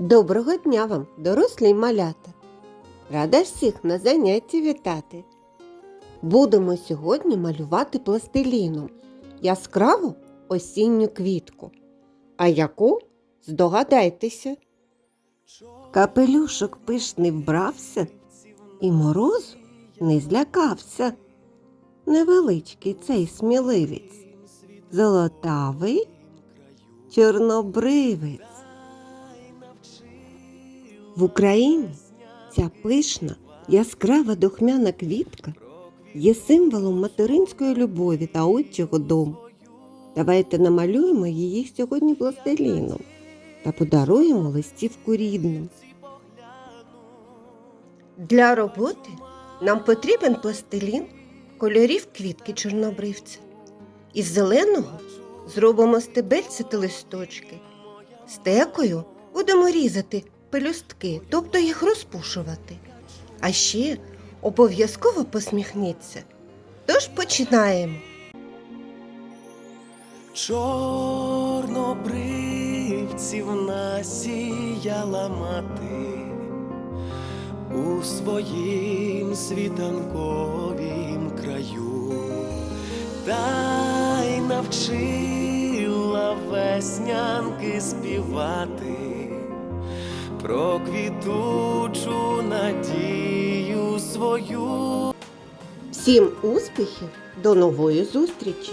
Доброго дня вам, дорослі малята! Рада всіх на занятті вітати. Будемо сьогодні малювати пластиліном яскраву осінню квітку. А яку? Здогадайтеся. Капелюшок пишний вбрався, і мороз не злякався. Невеличкий цей сміливець, золотавий чорнобривець. В Україні ця пишна, яскрава духмяна квітка є символом материнської любові та отчого дому. Давайте намалюємо її сьогодні пластиліном та подаруємо листівку рідним. Для роботи нам потрібен пластилін кольорів квітки чорнобривця. Із зеленого зробимо стебельці та листочки. Стекою будемо різати пелюстки, тобто їх розпушувати. А ще обов'язково посміхніться. Тож починаємо. Чорнобривців насіяла мати у своїм світанковім краю, та й навчила веснянки співати про квітучу надію свою. Всім успіхів! До нової зустрічі!